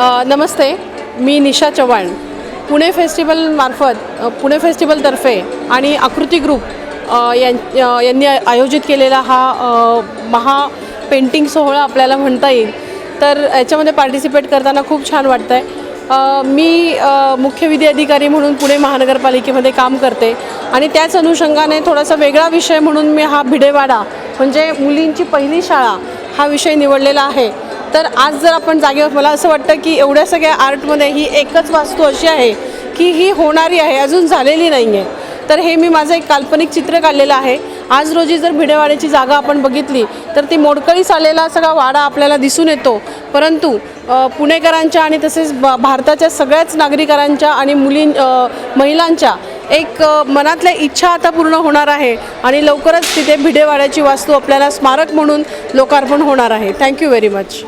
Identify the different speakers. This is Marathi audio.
Speaker 1: नमस्ते मी निशा चव्हाण. पुणे फेस्टिवलमार्फत पुणे फेस्टिवलतर्फे आणि आकृती ग्रुप यां यांनी आयोजित केलेला हा महा पेंटिंग सोहळा आपल्याला म्हणता येईल. तर याच्यामध्ये पार्टिसिपेट करताना खूप छान वाटतं आहे मी मुख्य विधी अधिकारी म्हणून पुणे महानगरपालिकेमध्ये काम करते आणि त्याच अनुषंगाने थोडासा वेगळा विषय म्हणून मी हा भिडेवाडा म्हणजे मुलींची पहिली शाळा हा विषय निवडलेला आहे. तर आज जर आपण जागेवर मला असं वाटतं की एवढ्या सगळ्या आर्टमध्ये ही एकच वास्तू अशी आहे की ही होणारी आहे अजून झालेली नाही आहे तर हे मी माझं एक काल्पनिक चित्र काढलेलं आहे. आज रोजी जर भिडेवाड्याची जागा आपण बघितली तर ती मोडकळीस आलेला सगळा वाडा आपल्याला दिसून येतो. परंतु पुणेकरांच्या आणि तसेच भारताच्या सगळ्याच नागरिकांच्या आणि मुलीं महिलांच्या एक मनातल्या इच्छा आता पूर्ण होणार आहे आणि लवकरच तिथे भिडेवाड्याची वास्तू आपल्याला स्मारक म्हणून लोकार्पण होणार आहे. Thank you very much